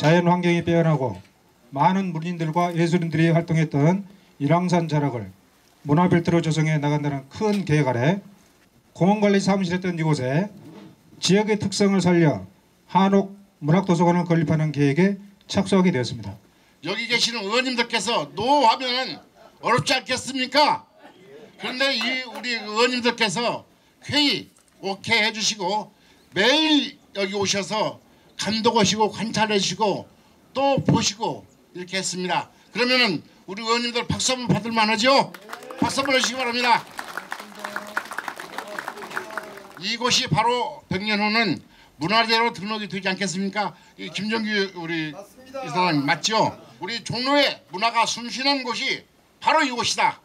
자연 환경이 빼어나고 많은 문인들과 예술인들이 활동했던 일왕산 자락을 문화별도로 조성해 나간다는 큰 계획 아래 공원관리 사무실했던 이곳에 지역의 특성을 살려 한옥 문학도서관을 건립하는 계획에 착수하게 되었습니다. 여기 계시는 의원님들께서 노 하면은 어렵지 않겠습니까? 그런데 이 우리 의원님들께서 회의 오케이 해주시고 매일 여기 오셔서 감독하시고 관찰하시고 또 보시고 이렇게 했습니다. 그러면은 우리 의원님들 박수 한번 받을 만하죠? 박수 한번 해주시기 바랍니다. 이곳이 바로 100년 후는 문화재로 등록이 되지 않겠습니까? 이 김정규 우리 이사장 맞죠? 우리 종로의 문화가 숨쉬는 곳이 바로 이곳이다.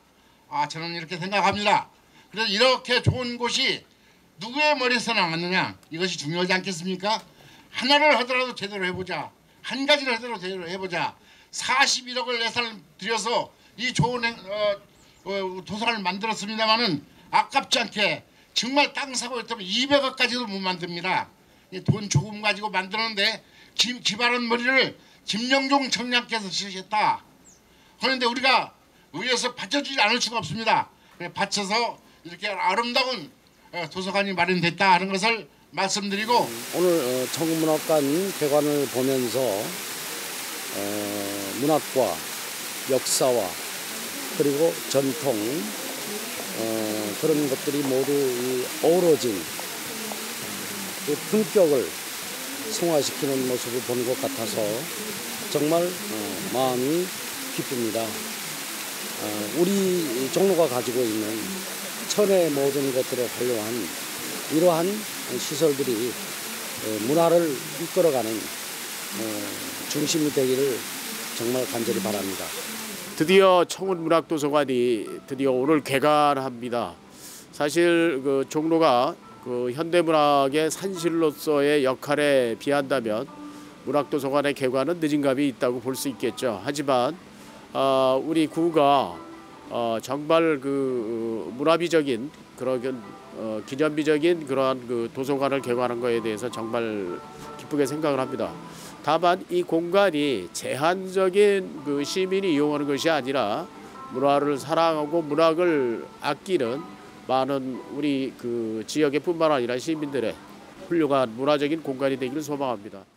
아 저는 이렇게 생각합니다. 그래서 이렇게 좋은 곳이 누구의 머리에서 나왔느냐 이것이 중요하지 않겠습니까? 하나를 하더라도 제대로 해보자. 한 가지를 하더라도 제대로 해보자. 41억을 예산을 들여서 이 좋은 행- 어, 어, 도서관을 만들었습니다마는 아깝지 않게 정말 땅 사고 있다면 200억까지도 못 만듭니다. 이돈 조금 가지고 만드는데 기, 기발한 머리를 김영종 청장께서 쓰셨다. 그런데 우리가 의회에서 받쳐주지 않을 수가 없습니다. 받쳐서 이렇게 아름다운 어, 도서관이 마련됐다 하는 것을 말씀드리고 오늘 어, 청문학관 개관을 보면서 어, 문학과 역사와 그리고 전통 어, 그런 것들이 모두 이 어우러진 그 품격을 승화시키는 모습을 보는 것 같아서 정말 어, 마음이 기쁩니다. 어, 우리 종로가 가지고 있는 천의 모든 것들을 활용한 이러한 시설들이 어, 문화를 이끌어가는 어, 중심이 되기를 정말 간절히 바랍니다. 드디어 청운문학도서관이 드디어 오늘 개관합니다. 사실 그 종로가 그 현대문학의 산실로서의 역할에 비한다면 문학도서관의 개관은 늦은 감이 있다고 볼 수 있겠죠. 하지만 어, 우리 구가 어, 정말 그 문화비적인 그런 어, 기념비적인 그러한 그 도서관을 개관한 것에 대해서 정말 기쁘게 생각을 합니다. 다만 이 공간이 제한적인 그 시민이 이용하는 것이 아니라 문화를 사랑하고 문학을 아끼는 많은 우리 그 지역의 뿐만 아니라 시민들의 훌륭한 문화적인 공간이 되기를 소망합니다.